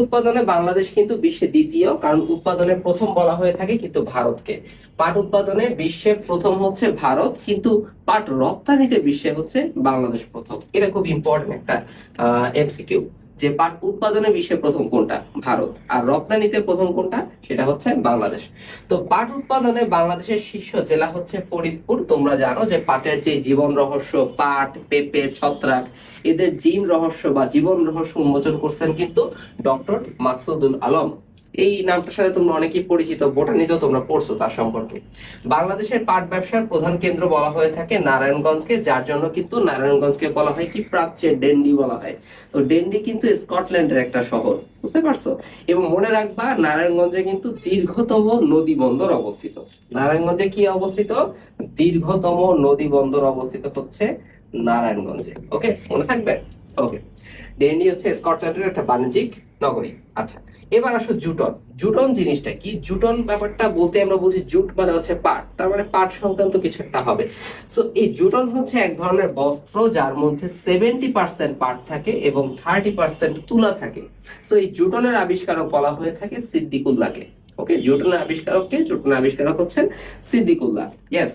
উৎপাদনে বাংলাদেশ কিন্তু বিশ্বে দ্বিতীয়, কারণ উৎপাদনে প্রথম বলা হয়ে থাকে কিন্তু ভারতকে। পাট উৎপাদনে বিশ্বের প্রথম হচ্ছে ভারত, কিন্তু পাট রপ্তানিতে বিশ্বে হচ্ছে বাংলাদেশ প্রথম। এটা খুব ইম্পর্টেন্ট একটা এমসিকিউ যে পাট উৎপাদনের বিশ্বে প্রথম কোনটা? ভারত। আর রপ্তানিতে প্রথম কোনটা? সেটা হচ্ছে বাংলাদেশ। তো পাট উৎপাদনে বাংলাদেশের শীর্ষ জেলা হচ্ছে ফরিদপুর। তোমরা জানো যে পাটের যে জীবন রহস্য, পাট, পেঁপে, ছত্রাক, এদের জিন রহস্য বা জীবন রহস্য উন্মোচন করছেন কিন্তু ডক্টর মাকসুদুল আলম। এই নামটার সাথে তোমরা অনেকেই পরিচিত, বোটানিতেও তোমরা পড়ছো তার সম্পর্কে। বাংলাদেশের পাট ব্যবসার প্রধান কেন্দ্র বলা হয়ে থাকে নারায়ণগঞ্জকে, যার জন্য কিন্তু নারায়ণগঞ্জকে বলা হয় কি? প্রাচ্যের ডেন্ডি বলা হয়। তো ডেন্ডি কিন্তু স্কটল্যান্ডের একটা শহর, বুঝতে পারছ? এবং মনে রাখবা, নারায়ণগঞ্জে কিন্তু দীর্ঘতম নদী বন্দর অবস্থিত। নারায়ণগঞ্জে কি অবস্থিত? দীর্ঘতম নদী বন্দর অবস্থিত হচ্ছে নারায়ণগঞ্জে। ওকে মনে থাকবে? ওকে ডেন্ডি হচ্ছে স্কটল্যান্ডের একটা বাণিজ্যিক নগরী। আচ্ছা এবার আসো জুটন। জুটন জিনিসটা কি? জুটন ব্যাপারটা বলতে আমরা বুঝি জুট মানে হচ্ছে পাট। তার মানে পাট সংক্রান্ত কিছু একটা হবে। সো এই জুটন হচ্ছে এক ধরনের বস্ত্র যার মধ্যে সেভেন্টি পার্সেন্ট পাট থাকে এবং থার্টি পার্সেন্ট তুলা থাকে। সো এই জুটনের আবিষ্কারক বলা হয়ে থাকে সিদ্দিকুল্লাহকে। ওকে জুটনের আবিষ্কারককে জুটনের আবিষ্কারক হচ্ছেন সিদ্দিকুল্লাহ। ইয়েস